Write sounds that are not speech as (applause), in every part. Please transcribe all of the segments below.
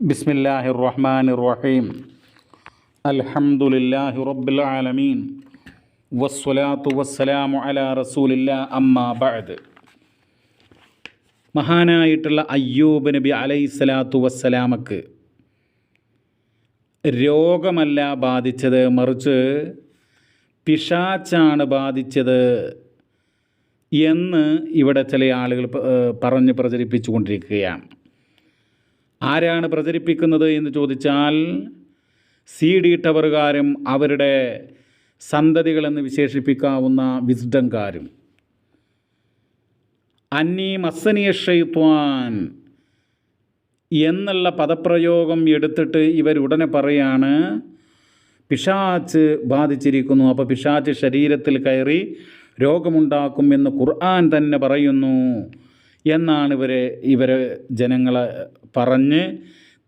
ബിസ്മില്ലാഹി റഹ്മാൻ റഹീം അൽഹംദുലില്ലാഹി റബ്ബിൽ ആലമീൻ. വസ്സലാത്തു വസ്സലാമു അല റസൂലില്ലാ അമ്മാ ബഅദ്. മഹാനായിട്ടുള്ള അയ്യൂബ് നബി അലൈഹി സ്വലാത്തു വസ്സലാമക്ക് രോഗമല്ല ബാധിച്ചത് മറിച്ച് പിഷാച്ചാണ് ബാധിച്ചത് എന്ന് ഇവിടെ ചില ആളുകൾ പറഞ്ഞ് പ്രചരിപ്പിച്ചുകൊണ്ടിരിക്കുകയാണ്. ആരാണ് പ്രചരിപ്പിക്കുന്നത് എന്ന് ചോദിച്ചാൽ സി ഡി ടവറുകാരും അവരുടെ സന്തതികളെന്ന് വിശേഷിപ്പിക്കാവുന്ന വിസ്ഡംകാരും. അന്നീ മസ്സനിയ ഷെയ്ത്വാൻ എന്നുള്ള പദപ്രയോഗം എടുത്തിട്ട് ഇവരുടനെ പറയാണ് പിശാച്ച് ബാധിച്ചിരിക്കുന്നു. അപ്പോൾ പിശാച്ച് ശരീരത്തിൽ കയറി രോഗമുണ്ടാക്കും എന്ന് ഖുർആൻ തന്നെ പറയുന്നു. എന്നാണ് ഇവരെ ഇവരെ ജനങ്ങളെ പറഞ്ഞ്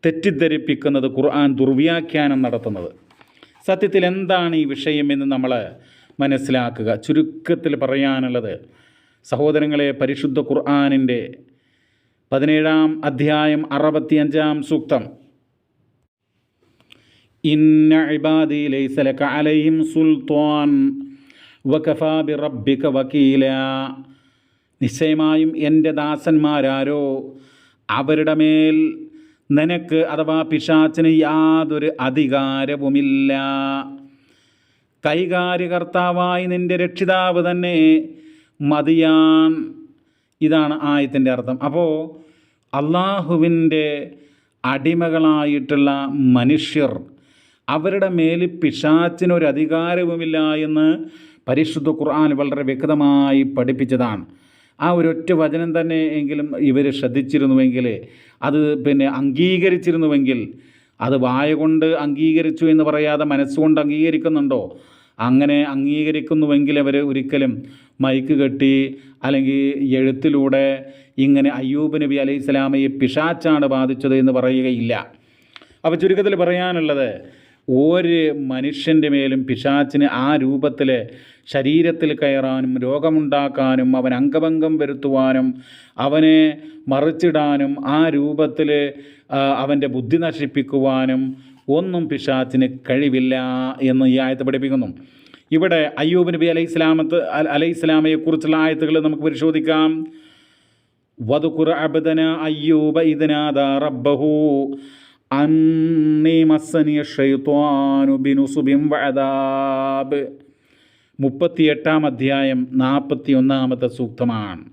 തെറ്റിദ്ധരിപ്പിക്കുന്നത് ഖുർആൻ ദുർവ്യാഖ്യാനം നടത്തുന്നത്. സത്യത്തിൽ എന്താണ് ഈ വിഷയമെന്ന് നമ്മൾ മനസ്സിലാക്കുക. ചുരുക്കത്തിൽ പറയാനുള്ളത് സഹോദരങ്ങളെ പരിശുദ്ധ ഖുർആാനിന്റെ പതിനേഴാം അധ്യായം അറുപത്തിയഞ്ചാം സൂക്തം. ഇന്ന ഇബാദി അലൈഹിം സുൽത്താൻ വകഫാ ബിറബ്ബിക വക്കീല നിശ്ചയമായും എന്റെ ദാസന്മാരാരോ അവരുടെ മേൽ നിനക്ക് അഥവാ പിശാച്ചിന് യാതൊരു അധികാരവുമില്ല. കൈകാര്യകർത്താവായി നിന്റെ രക്ഷിതാവ് തന്നെ മതിയാൻ. ഇതാണ് ആയത്തിന്റെ അർത്ഥം. അപ്പോൾ അള്ളാഹുവിന്റെ അടിമകളായിട്ടുള്ള മനുഷ്യർ അവരുടെ മേൽ പിശാച്ചിനൊരധികാരവുമില്ല എന്ന് പരിശുദ്ധ ഖുർആൻ വളരെ വ്യക്തമായി പഠിപ്പിച്ചതാണ്. ആ ഒരൊറ്റ വചനം തന്നെ എങ്കിലും ഇവർ ശ്രദ്ധിച്ചിരുന്നുവെങ്കിൽ അത് പിന്നെ അംഗീകരിച്ചിരുന്നുവെങ്കിൽ അത് വായ കൊണ്ട് അംഗീകരിച്ചു എന്ന് പറയാതെ മനസ്സുകൊണ്ട് അംഗീകരിക്കുന്നുണ്ടോ? അങ്ങനെ അംഗീകരിക്കുന്നുവെങ്കിൽ അവർ ഒരിക്കലും മൈക്ക് കെട്ടി അല്ലെങ്കിൽ എഴുത്തിലൂടെ ഇങ്ങനെ അയ്യൂബ് നബി അലൈഹി സ്വലാമയെ പിശാച്ചാണ് ബാധിച്ചത് എന്ന് പറയുകയില്ല. അപ്പോൾ ചുരുക്കത്തിൽ പറയാനുള്ളത് ഒരു മനുഷ്യന്റെ മേലും പിശാച്ചിന് ആ രൂപത്തിൽ ശരീരത്തിൽ കയറാനും രോഗമുണ്ടാക്കാനും അവൻ അംഗഭംഗം വരുത്തുവാനും അവനെ മറിച്ചിടാനും ആ രൂപത്തിൽ അവന്റെ ബുദ്ധി നശിപ്പിക്കുവാനും ഒന്നും പിശാച്ചിന് കഴിവില്ല എന്ന് ഈ ആയത്ത് പഠിപ്പിക്കുന്നു. ഇവിടെ അയ്യൂബ് നബി അലൈഹി ഇസ്ലാമത്ത് അലൈഹി ഇസ്ലാമയെക്കുറിച്ചുള്ള ആയത്തുകൾ നമുക്ക് പരിശോധിക്കാം. വധുക്കുർ അബദന അയ്യൂബ ഇതിനാദ റബ്ബഹു ബിനുസുബിം വഅദാബ്. മുപ്പത്തിയെട്ടാം അധ്യായം നാൽപ്പത്തി ഒന്നാമത്തെ സൂക്തമാണ്.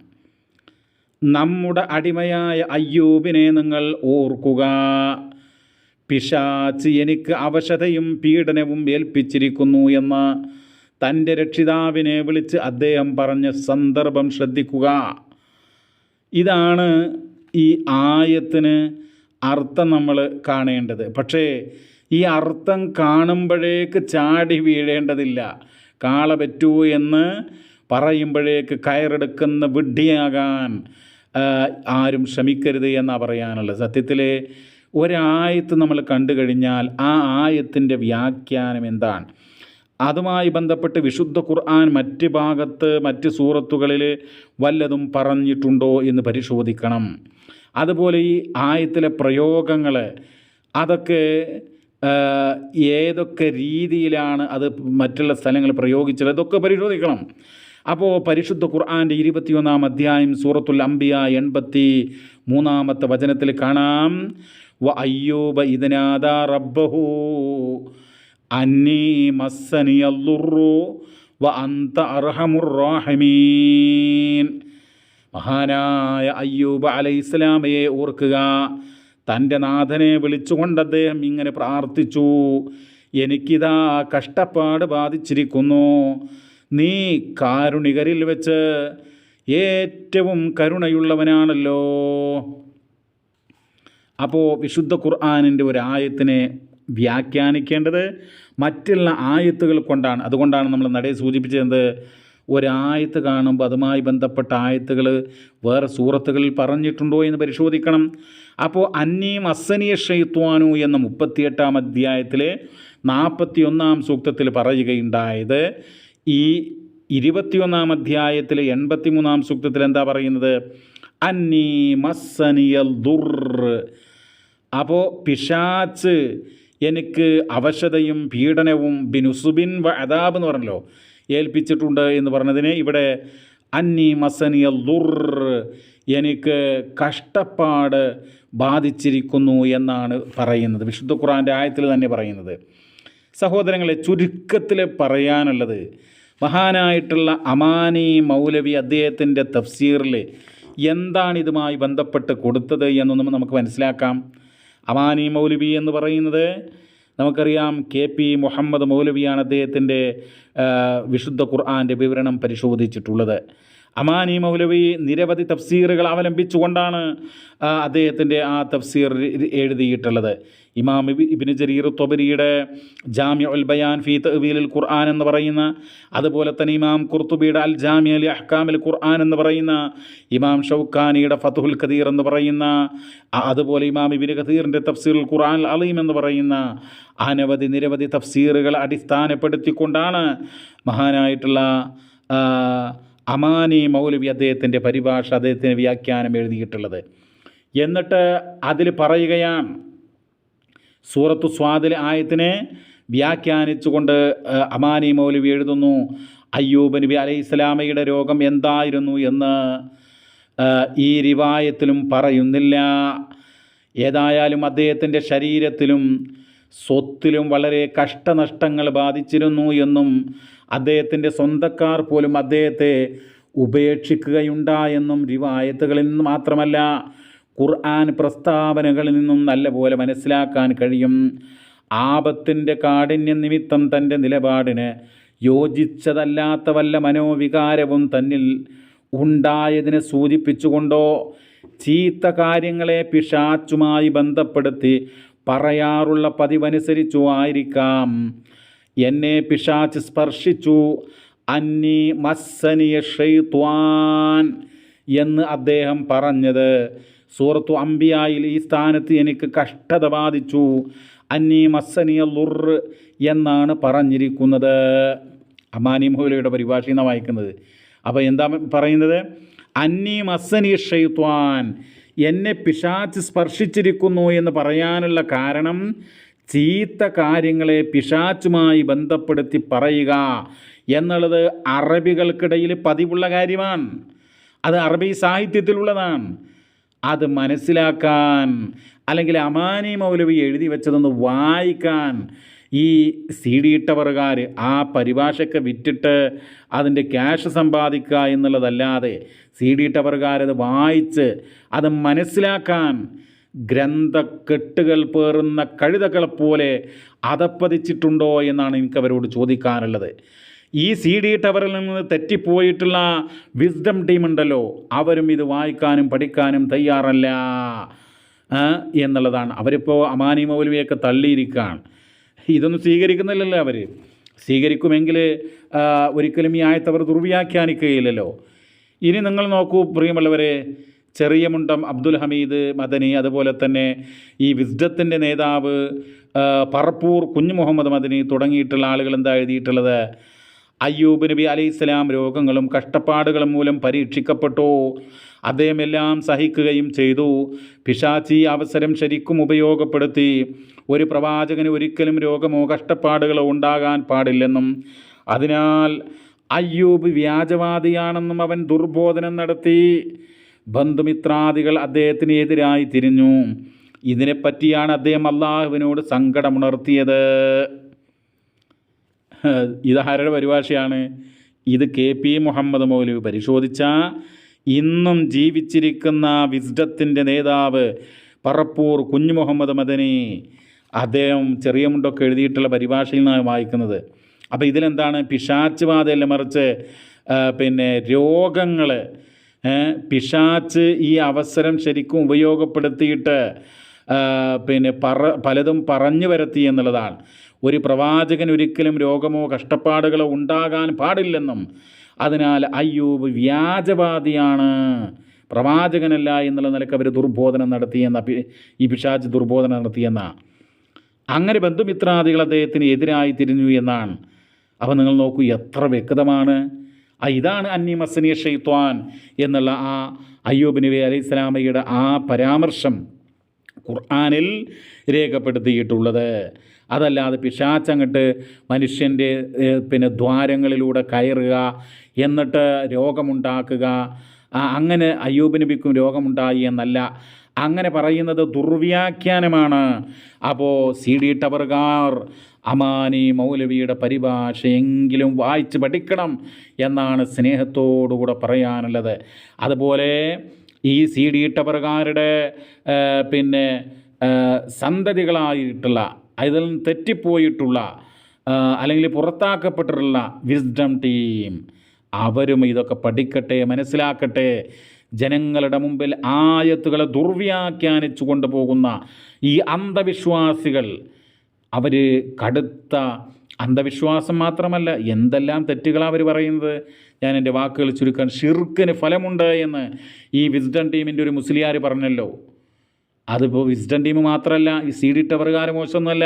നമ്മുടെ അടിമയായ അയ്യൂബിനെ നിങ്ങൾ ഓർക്കുക. പിശാച്ച് എനിക്ക് അവശതയും പീഡനവും ഏൽപ്പിച്ചിരിക്കുന്നു എന്ന് തന്റെ രക്ഷിതാവിനെ വിളിച്ച് അദ്ദേഹം പറഞ്ഞ സന്ദർഭം ശ്രദ്ധിക്കുക. ഇതാണ് ഈ ആയത്തിന് അർത്ഥം നമ്മൾ കാണേണ്ടത്. പക്ഷേ ഈ അർത്ഥം കാണുമ്പോഴേക്ക് ചാടി വീഴേണ്ടതില്ല. കാള പറ്റൂ എന്ന് പറയുമ്പോഴേക്ക് കയറെടുക്കുന്ന വിഡ്ഢിയാകാൻ ആരും ശ്രമിക്കരുത് എന്നാണ് പറയാനുള്ളത്. സത്യത്തിൽ ഒരായത്ത് നമ്മൾ കണ്ടു കഴിഞ്ഞാൽ ആ ആയത്തിന്റെ വ്യാഖ്യാനം എന്താണ്? അതുമായി ബന്ധപ്പെട്ട് വിശുദ്ധ ഖുർആൻ മറ്റ് ഭാഗത്ത് മറ്റ് സൂറത്തുകളിൽ വല്ലതും പറഞ്ഞിട്ടുണ്ടോ എന്ന് പരിശോധിക്കണം. അതുപോലെ ഈ ആയത്തിലെ പ്രയോഗങ്ങൾ അതൊക്കെ ഏതൊക്കെ രീതിയിലാണ് അത് മറ്റുള്ള സ്ഥലങ്ങളിൽ പ്രയോഗിച്ചത് ഇതൊക്കെ പരിശോധിക്കണം. അപ്പോൾ പരിശുദ്ധ ഖുർആന്റെ ഇരുപത്തിയൊന്നാം അധ്യായം സൂറത്തുൽ അംബിയ എൺപത്തി മൂന്നാമത്തെ വചനത്തിൽ കാണാം. വ അയ്യൂബ ഇതിനാദ റബ്ബഹു അന്നീ മസ്സനിയല്ലുറു വ അന്ത അർഹമുർ മഹാനായ അയ്യൂബ് അലൈഹിസ്ലാമയെ ഓർക്കുക. തന്റെ നാഥനെ വിളിച്ചുകൊണ്ട് അദ്ദേഹം ഇങ്ങനെ പ്രാർത്ഥിച്ചു. എനിക്കിതാ കഷ്ടപ്പാട് ബാധിച്ചിരിക്കുന്നു. നീ കാരുണികരിൽ വെച്ച് ഏറ്റവും കരുണയുള്ളവനാണല്ലോ. അപ്പോൾ വിശുദ്ധ ഖുർആാനിന്റെ ഒരു ആയത്തിനെ വ്യാഖ്യാനിക്കേണ്ടത് മറ്റുള്ള ആയത്തുകൾ കൊണ്ടാണ്. അതുകൊണ്ടാണ് നമ്മൾ നടയെ സൂചിപ്പിച്ചത് ഒരായത്ത് കാണുമ്പോൾ അതുമായി ബന്ധപ്പെട്ട ആയത്തുകൾ വേറെ സൂറത്തുകളിൽ പറഞ്ഞിട്ടുണ്ടോ എന്ന് പരിശോധിക്കണം. അപ്പോൾ അന്നീം അസനീയ ഷെയ്ത്വാനു എന്ന മുപ്പത്തിയെട്ടാം അധ്യായത്തിലെ നാൽപ്പത്തി ഒന്നാം സൂക്തത്തിൽ പറയുകയുണ്ടായത്. ഈ ഇരുപത്തിയൊന്നാം അധ്യായത്തിലെ എൺപത്തി മൂന്നാം സൂക്തത്തിൽ എന്താ പറയുന്നത്? അന്നീ മസ്സനിയൽ ദുർ. അപ്പോൾ പിശാച്ച് എനിക്ക് അവശതയും പീഡനവും ബിനുസുബിൻ വ അതാബ് എന്ന് പറഞ്ഞല്ലോ. ഏൽപ്പിച്ചിട്ടുണ്ട് എന്ന് പറഞ്ഞതിന് ഇവിടെ അന്നി മസനിയ ലുർ എനിക്ക് കഷ്ടപ്പാട് ബാധിച്ചിരിക്കുന്നു എന്നാണ് പറയുന്നത്. വിശുദ്ധ ഖുറാന്റെ ആയത്തിൽ തന്നെ പറയുന്നത്. സഹോദരങ്ങളെ ചുരുക്കത്തിൽ പറയാനുള്ളത് മഹാനായിട്ടുള്ള അമാനി മൗലവി അദ്ദേഹത്തിന്റെ തഫ്സീറിൽ എന്താണ് ഇതുമായി ബന്ധപ്പെട്ട് കൊടുത്തത് എന്നൊന്നും നമുക്ക് മനസ്സിലാക്കാം. അമാനി മൗലവി എന്ന് പറയുന്നത് നമുക്കറിയാം കെ പി മുഹമ്മദ് മൗലവിയാണ് അദ്ദേഹത്തിന്റെ വിശുദ്ധ ഖുർആാന്റെ വിവരണം പരിശോധിച്ചിട്ടുള്ളത്. അമാനി മൗലവി നിരവധി തഫ്സീറുകൾ അവലംബിച്ചുകൊണ്ടാണ് അദ്ദേഹത്തിന്റെ ആ തഫ്സീർ എഴുതിയിട്ടുള്ളത്. ഇമാം ഇബിന് ജരീർ തൊബരിയുടെ ജാമ്യ ഉൽ ബയാൻ ഫീ തവീലിൽ ഖുർആൻ എന്ന് പറയുന്ന അതുപോലെ തന്നെ ഇമാം കുർത്തുബിയുടെ അൽ ജാമ്യ അലി അഹ്കാമിൽ ഖുർആൻ എന്ന് പറയുന്ന ഇമാം ഷൗക്കാനിയുടെ ഫതുഹുൽ ഖദീർ എന്ന് പറയുന്ന അതുപോലെ ഇമാം ഇബിന് ഖദീറിന്റെ തഫ്സീറുൽ ഖുർആൻ അലീം എന്ന് പറയുന്ന അനവധി നിരവധി തഫ്സീറുകൾ അടിസ്ഥാനപ്പെടുത്തിക്കൊണ്ടാണ് മഹാനായിട്ടുള്ള അമാനി മൗലവി അദ്ദേഹത്തിന്റെ പരിഭാഷ അദ്ദേഹത്തിന്റെ വ്യാഖ്യാനം എഴുതിയിട്ടുള്ളത്. എന്നിട്ട് അതിൽ പറയുകയാണ് സൂറത്തു സ്വാദിൽ ആയത്തിനെ വ്യാഖ്യാനിച്ചുകൊണ്ട് അമാനി മൗലവി എഴുതുന്നു അയ്യൂബ് നബി അലൈഹി ഇസ്ലാമയുടെ രോഗം എന്തായിരുന്നു എന്ന് ഈ റിവായത്തിലും പറയുന്നില്ല. ഏതായാലും അദ്ദേഹത്തിന്റെ ശരീരത്തിലും സ്വത്തിലും വളരെ കഷ്ടനഷ്ടങ്ങൾ ബാധിച്ചിരുന്നു എന്നും അദ്ദേഹത്തിന്റെ സ്വന്തക്കാർ പോലും അദ്ദേഹത്തെ ഉപേക്ഷിക്കുകയുണ്ടായെന്നും റിവായത്തുകളിൽ നിന്ന് മാത്രമല്ല ഖുർആൻ പ്രസ്താവനകളിൽ നിന്നും നല്ലപോലെ മനസ്സിലാക്കാൻ കഴിയും. ആപത്തിന്റെ കാഠിന്യ നിമിത്തം തന്റെ നിലപാടിന് യോജിച്ചതല്ലാത്ത വല്ല മനോവികാരവും തന്നിൽ ഉണ്ടായതിനെ സൂചിപ്പിച്ചുകൊണ്ടോ ചീത്ത കാര്യങ്ങളെ പിശാച്ചുമായി ബന്ധപ്പെടുത്തി പറയാറുള്ള പതിവനുസരിച്ചു ആയിരിക്കാം. എന്നെ പിശാച്ച് സ്പർശിച്ചു. അന്നി മസ്സനിയ ഷെയ്ത്വാൻ എന്ന് അദ്ദേഹം പറഞ്ഞത്. സൂറത്തു അംബിയായിൽ ഈ സ്ഥാനത്ത് എനിക്ക് കഷ്ടത ബാധിച്ചു. അന്നി മസ്സനിയ ലുർ എന്നാണ് പറഞ്ഞിരിക്കുന്നത്. അമാനി മൗലയുടെ പരിഭാഷയിൽ നിന്നാണ് വായിക്കുന്നത്. അപ്പോൾ എന്താ പറയുന്നത്? അന്നി മസ്സനി ഷെയ്ത്വാൻ എന്നെ പിശാച്ച് സ്പർശിച്ചിരിക്കുന്നു എന്ന് പറയാനുള്ള കാരണം ചീത്ത കാര്യങ്ങളെ പിശാച്ചുമായി ബന്ധപ്പെടുത്തി പറയുക എന്നുള്ളത് അറബികൾക്കിടയിൽ പതിവുള്ള കാര്യമാണ്. അത് അറബി സാഹിത്യത്തിലുള്ളതാണ്. അത് മനസ്സിലാക്കാൻ അല്ലെങ്കിൽ അമാനി മൗലവി എഴുതി വെച്ചതൊന്ന് വായിക്കാൻ ഈ സി ഡി ഇട്ടവറുകാർ ആ പരിഭാഷയ്ക്ക് വിറ്റിട്ട് അതിന്റെ ക്യാഷ് സമ്പാദിക്കുക എന്നുള്ളതല്ലാതെ സി ഡി ഇട്ടവറുകാരത് വായിച്ച് അത് മനസ്സിലാക്കാൻ ഗ്രന്ഥക്കെട്ടുകൾ പേറുന്ന കഴുതകളെ പോലെ അതപ്പതിച്ചിട്ടുണ്ടോ എന്നാണ് എനിക്ക് അവരോട് ചോദിക്കാനുള്ളത്. ഈ സി ഡി ടവറിൽ നിന്ന് തെറ്റിപ്പോയിട്ടുള്ള വിസ്ഡം ടീമുണ്ടല്ലോ. അവരും ഇത് വായിക്കാനും പഠിക്കാനും തയ്യാറല്ല. എന്നുള്ളതാണ്. അവരിപ്പോൾ അമാനി മൗലവിയൊക്കെ തള്ളിയിരിക്കുകയാണ്. ഇതൊന്നും സ്വീകരിക്കുന്നില്ലല്ലോ അവർ സ്വീകരിക്കുമെങ്കിൽ ഒരിക്കലും ഈ ആയത്തവർ ദുർവ്യാഖ്യാനിക്കുകയില്ലല്ലോ. ഇനി നിങ്ങൾ നോക്കൂ പ്രിയമുള്ളവരെ ചെറിയ മുണ്ടം അബ്ദുൽ ഹമീദ് മദനി അതുപോലെ തന്നെ ഈ വിസ്ഡത്തിന്റെ നേതാവ് പറപ്പൂർ കുഞ്ഞു മുഹമ്മദ് മദനി തുടങ്ങിയിട്ടുള്ള ആളുകൾ എന്താ എഴുതിയിട്ടുള്ളത്? അയ്യൂബ് നബി അലൈഹി ഇസ്ലാം രോഗങ്ങളും കഷ്ടപ്പാടുകളും മൂലം പരീക്ഷിക്കപ്പെട്ടു? അദ്ദേഹം എല്ലാം സഹിക്കുകയും ചെയ്തു. പിശാചി അവസരം ശരിക്കും ഉപയോഗപ്പെടുത്തി. ഒരു പ്രവാചകന് ഒരിക്കലും രോഗമോ കഷ്ടപ്പാടുകളോ ഉണ്ടാകാൻ പാടില്ലെന്നും അതിനാൽ അയ്യൂബ് വ്യാജവാദിയാണെന്നും അവൻ ദുർബോധനം നടത്തി. ബന്ധുമിത്രാദികൾ അദ്ദേഹത്തിന് എതിരായി തിരിഞ്ഞു. ഇതിനെപ്പറ്റിയാണ് അദ്ദേഹം അള്ളാഹുവിനോട് സങ്കടമുണർത്തിയത്. (laughs) ഇത് ആരുടെ പരിഭാഷയാണ്. ഇത് കെ പി മുഹമ്മദ് മൗലവി പരിശോധിച്ച. ഇന്നും ജീവിച്ചിരിക്കുന്ന വിസ്ഡത്തിന്റെ നേതാവ് പറപ്പൂർ കുഞ്ഞു മുഹമ്മദ് മദനി. അദ്ദേഹം ചെറിയ മുണ്ടൊക്കെ എഴുതിയിട്ടുള്ള പരിഭാഷയിൽ നിന്നാണ് വായിക്കുന്നത്. അപ്പോൾ ഇതിലെന്താണ്? പിശാച്ച് ബാധയല്ല മറിച്ച് പിന്നെ രോഗങ്ങൾ പിശാച്ച് ഈ അവസരം ശരിക്കും ഉപയോഗപ്പെടുത്തിയിട്ട് പിന്നെ പറ പലതും പറഞ്ഞു വരത്തി എന്നുള്ളതാണ്. ഒരു പ്രവാചകൻ ഒരിക്കലും രോഗമോ കഷ്ടപ്പാടുകളോ ഉണ്ടാകാൻ പാടില്ലെന്നും അതിനാൽ അയ്യൂബ് വ്യാജവാദിയാണ്. പ്രവാചകനല്ല എന്നുള്ള നിലയ്ക്ക് അവർ ദുർബോധനം നടത്തിയെന്ന ഈ പിശാജ് ദുർബോധനം നടത്തിയെന്ന. അങ്ങനെ ബന്ധുമിത്രാദികൾ അദ്ദേഹത്തിന് എതിരായി തിരിഞ്ഞു എന്നാണ്. അപ്പോൾ നിങ്ങൾ നോക്കൂ എത്ര വ്യക്തമാണ്. ആ ഇതാണ് അന്നി മസനിയ ഷെയ്ത്വാൻ എന്നുള്ള ആ അയ്യൂബ് നബി അലൈഹി സ്വലാമയുടെ ആ പരാമർശം ഖുർആാനിൽ രേഖപ്പെടുത്തിയിട്ടുള്ളത്. അതല്ലാതെ പിശാച്ചങ്ങട്ട് മനുഷ്യന്റെ പിന്നെ ദ്വാരങ്ങളിലൂടെ കയറുക എന്നിട്ട് രോഗമുണ്ടാക്കുക അങ്ങനെ അയ്യൂബ് നബിക്കും രോഗമുണ്ടായി എന്നല്ല. അങ്ങനെ പറയുന്നത് ദുർവ്യാഖ്യാനമാണ്. അപ്പോൾ സി ഡി ടവറുകാർ അമാനി മൗലവിയുടെ പരിഭാഷ എങ്കിലും വായിച്ച് പഠിക്കണം എന്നാണ് സ്നേഹത്തോടുകൂടെ പറയാനുള്ളത്. അതുപോലെ ഈ സി ഡി ടവറുകാരുടെ പിന്നെ സന്തതികളായിട്ടുള്ള അതിൽ നിന്ന് തെറ്റിപ്പോയിട്ടുള്ള അല്ലെങ്കിൽ പുറത്താക്കപ്പെട്ടിട്ടുള്ള വിസ്ഡം ടീം അവരും ഇതൊക്കെ പഠിക്കട്ടെ മനസ്സിലാക്കട്ടെ. ജനങ്ങളുടെ മുമ്പിൽ ആയത്തുകളെ ദുർവ്യാഖ്യാനിച്ചു കൊണ്ടുപോകുന്ന ഈ അന്ധവിശ്വാസികൾ അവർ കടുത്ത അന്ധവിശ്വാസം മാത്രമല്ല എന്തെല്ലാം തെറ്റുകളാണ് അവർ പറയുന്നത്? ഞാൻ എന്റെ വാക്കുകൾ ചുരുക്കാൻ ഷിർക്കിന് ഫലമുണ്ട് എന്ന് ഈ വിസ്ഡം ടീമിന്റെ ഒരു മുസ്ലിയാർ പറഞ്ഞല്ലോ. അതിപ്പോൾ വിസിറ്റൻ ടീം മാത്രമല്ല ഈ സി ഡി ടവറുകാർ മോശമൊന്നുമല്ല.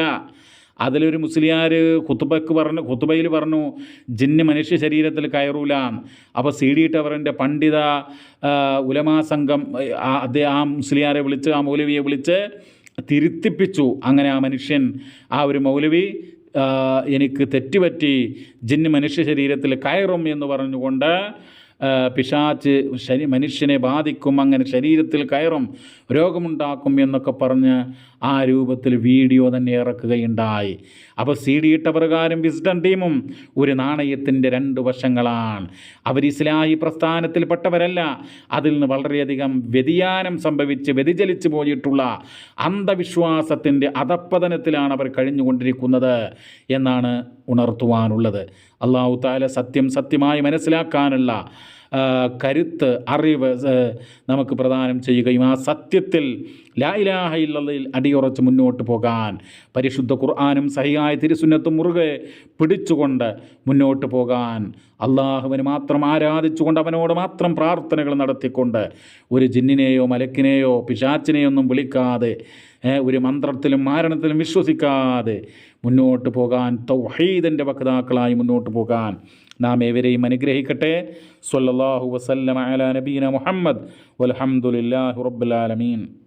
അതിലൊരു മുസ്ലിയാർ കുത്തുബക്ക് പറഞ്ഞു കുത്തുബയിൽ പറഞ്ഞു ജിന്ന് മനുഷ്യ ശരീരത്തിൽ കയറൂല. അപ്പോൾ സി ഡി ടവറിന്റെ പണ്ഡിത ഉലമാ സംഘം അദ്ദേഹം ആ മുസ്ലിയാരെ വിളിച്ച് ആ മൗലവിയെ വിളിച്ച് തിരുത്തിപ്പിച്ചു. അങ്ങനെ ആ മനുഷ്യൻ ആ ഒരു മൗലവി എനിക്ക് തെറ്റുപറ്റി ജിന്ന് മനുഷ്യ ശരീരത്തിൽ കയറും എന്ന് പറഞ്ഞുകൊണ്ട് പിശാച്ച് ശരി മനുഷ്യനെ ബാധിക്കും അങ്ങനെ ശരീരത്തിൽ കയറും രോഗമുണ്ടാക്കും എന്നൊക്കെ പറഞ്ഞ് ആ രൂപത്തിൽ വീഡിയോ തന്നെ ഇറക്കുകയുണ്ടായി. അപ്പോൾ സി ഡി ഇട്ട പ്രകാരം വിസ്ഡം ടീമും ഒരു നാണയത്തിന്റെ രണ്ട് വശങ്ങളാണ്. അവർ ഇസ്ലാഹി പ്രസ്ഥാനത്തിൽപ്പെട്ടവരല്ല. അതിൽ നിന്ന് വളരെയധികം വ്യതിയാനം സംഭവിച്ച് വ്യതിചലിച്ചു പോയിട്ടുള്ള അന്ധവിശ്വാസത്തിന്റെ അധപ്പതനത്തിലാണ് അവർ കഴിഞ്ഞുകൊണ്ടിരിക്കുന്നത് എന്നാണ് ഉണർത്തുവാനുള്ളത്. അള്ളാഹു താല സത്യം സത്യമായി മനസ്സിലാക്കാനുള്ള കരുത്ത് അറിവ് നമുക്ക് പ്രദാനം ചെയ്യുകയും ആ സത്യത്തിൽ ലാ ഇലാഹ ഇല്ലല്ലയിൽ അടിയുറച്ച് മുന്നോട്ട് പോകാൻ പരിശുദ്ധ ഖുർആാനും സഹിയായ തിരുസുന്നത്തും മുറുകെ പിടിച്ചുകൊണ്ട് മുന്നോട്ട് പോകാൻ അള്ളാഹുവിന് മാത്രം ആരാധിച്ചുകൊണ്ട് അവനോട് മാത്രം പ്രാർത്ഥനകൾ നടത്തിക്കൊണ്ട് ഒരു ജിന്നിനെയോ മലക്കിനെയോ പിശാച്ചിനെയോ ഒന്നും വിളിക്കാതെ ഒരു മന്ത്രത്തിലും മാരണത്തിലും വിശ്വസിക്കാതെ മുന്നോട്ട് പോകാൻ തൗഹീദിന്റെ വക്താക്കളായി മുന്നോട്ട് പോകാൻ നാം ഏവരെയും അനുഗ്രഹിക്കട്ടെ. സല്ലല്ലാഹു വസല്ലമ അലാ നബീന മുഹമ്മദ്. വൽഹംദുലില്ലാഹി റബ്ബിൽ ആലമീൻ.